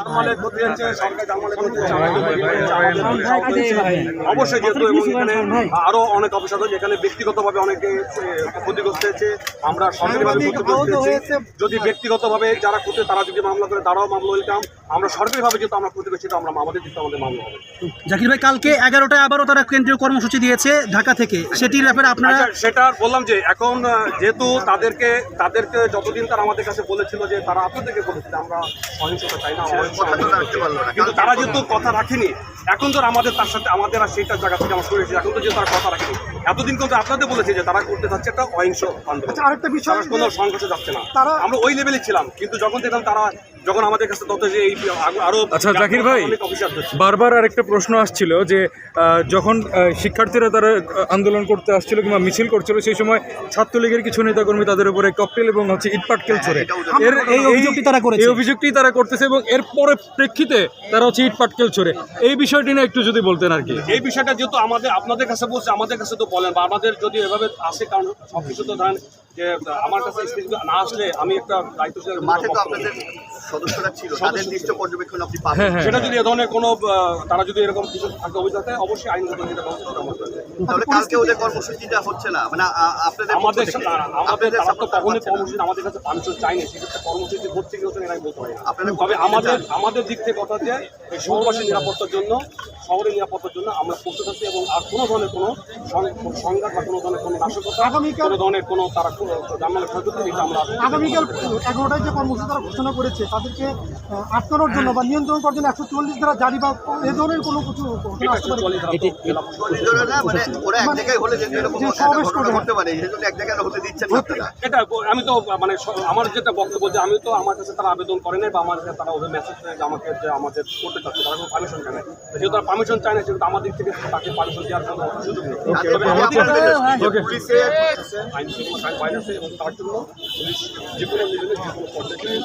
জানমালের ক্ষতি হচ্ছে সরকার জানমালের ক্ষতি হচ্ছে অবশ্যই যেহেতু এবং এখানে আরও অনেক অফিসার রয়েছে এখানে ব্যক্তিগতভাবে অনেকে ক্ষতিগ্রস্ত হয়েছে। আমরা সরকারিভাবে ক্ষতিগ্রস্ত হয়েছে। যদি ব্যক্তিগতভাবে যারা ক্ষতি তারা যদি মামলা করে তারাও মামলা ওয়েলকাম আমরা সরকারিভাবে যেহেতু আমরা ক্ষতিগ্রস্ত সেটা আমরা আমাদের দিতে আমাদের মামলা হবে। জাকির ভাই কালকে এগারোটায় আবারও তারা কেন্দ্রীয় কর্মসূচি দিয়েছে ঢাকা থেকে। সেটির ব্যাপারে আপনারা আচ্ছা সেটা বললাম যে এখন যেহেতু তাদেরকে তাদেরকে যতদিন তারা আমাদের কাছে বলেছিল যে তারা আপনাদেরকে বলেছিল আমরা সহিংসতা চাই না অহিংসা না। কিন্তু তারা যেহেতু কথা রাখেনি এখন ধর আমাদের তার সাথে আমাদের আর সেইটার জায়গা থেকে আমরা সরে এখন তো যেহেতু তারা কথা রাখেনি এতদিন কিন্তু আপনাদের বলেছে যে তারা করতে যাচ্ছে একটা অহিংস আন্দোলন আচ্ছা, আরেকটা বিষয় কোনো যে- সংঘর্ষে যাচ্ছে না তারা- আমরা ওই লেভেলে ছিলাম কিন্তু যখন দেখলাম তারা যখন আমাদের কাছে তত যে এই আরও আচ্ছা, জাকির ভাই। বারবার আরেকটা প্রশ্ন আসছিল যে আহ, যখন শিক্ষার্থীরা তারা আন্দোলন করতে আসছিল কিংবা মিছিল করছিল সেই সময় ছাত্রলীগের কিছু নেতাকর্মী তাদের উপরে ককটেল এবং হচ্ছে ইটপাটকেল ছড়ে এর এই অভিযোগটি তারা করেছে। এই অভিযোগটি তারা করতেছে এবং এর পরে প্রেক্ষিতে তারা হচ্ছে ইটপাটকেল ছড়ে এই বিষয়টি না একটু যদি বলতেন আর কি। এই বিষয়টা যেহেতু আমাদের আপনাদের কাছে বলছে আমাদের কাছে তো বলেন বা আমাদের যদি এভাবে আসে কারণ সব কিছু তো ধরেন যে আমার কাছে না আসলে আমি একটা দায়িত্বশীল মাঠে তো আপনাদের সদস্যরা ছিল তাদের নিশ্চয় পর্যবেক্ষণ আপনি পাবেন হ্যাঁ হ্যাঁ সেটা যদি এ ধরনের কোনো তারা যদি এরকম কিছু থাকে অভিযোগ থাকে অবশ্যই আইনগত যেটা ব্যবস্থা। তাহলে কালকে ওদের কর্মসূচিটা হচ্ছে না। মানে আপনাদের আমাদের সাথে- আমাদের আপনাদের তারা তো কখনোই না। কর্মসূচি আমাদের কাছে পারমিশন চাইনি সেক্ষেত্রে কর্মসূচি হচ্ছে কি হচ্ছে না বলতে পারি না। আপনারা তবে আমাদের আমাদের দিক থেকে কথা যে এই শহরবাসীর নিরাপত্তার জন্য শহরের নিরাপত্তার জন্য আমরা প্রস্তুত আছি এবং আর কোনো ধরনের কোনো সংঘাত বা কোনো ধরনের কোনো নাশকতা কোনো ধরনের কোনো তারা জানমালের ক্ষয়ক্ষতি এটা আমরা আগামীকাল এগারোটায় যে কর্মসূচি তারা ঘোষণা করেছে তাদেরকে আটকানোর জন্য বা নিয়ন্ত্রণ করার জন্য একশো চল্লিশ দ্বারা জারি বা এ ধরনের কোনো কিছু এটা মানে এক জায়গায় হলে যেহেতু এরকম যে একটা সমাবেশ ঘটনা করে। ঘটতে পারে সেজন্য এক জায়গায় হতে দিচ্ছেন না। আপনারা এটা আমি তো মানে আমার যেটা বক্তব্য যে আমি তো আমার কাছে তারা আবেদন করে নাই বা আমার কাছে তারা ওদের মেসেজ করে যে আমাকে যে আমাদের করতে চাচ্ছে তারা কোনো পারমিশন চায় না তো যেহেতু তারা পারমিশন চায় না সেহেতু আমাদের থেকে তাকে পারমিশন দেওয়ার কোনো সুযোগ নেই ওকে। পুলিশের আইন শৃঙ্খলা আইন আছে এবং তার জন্য পুলিশ যে কোনো যে কোনো পর্যায়ে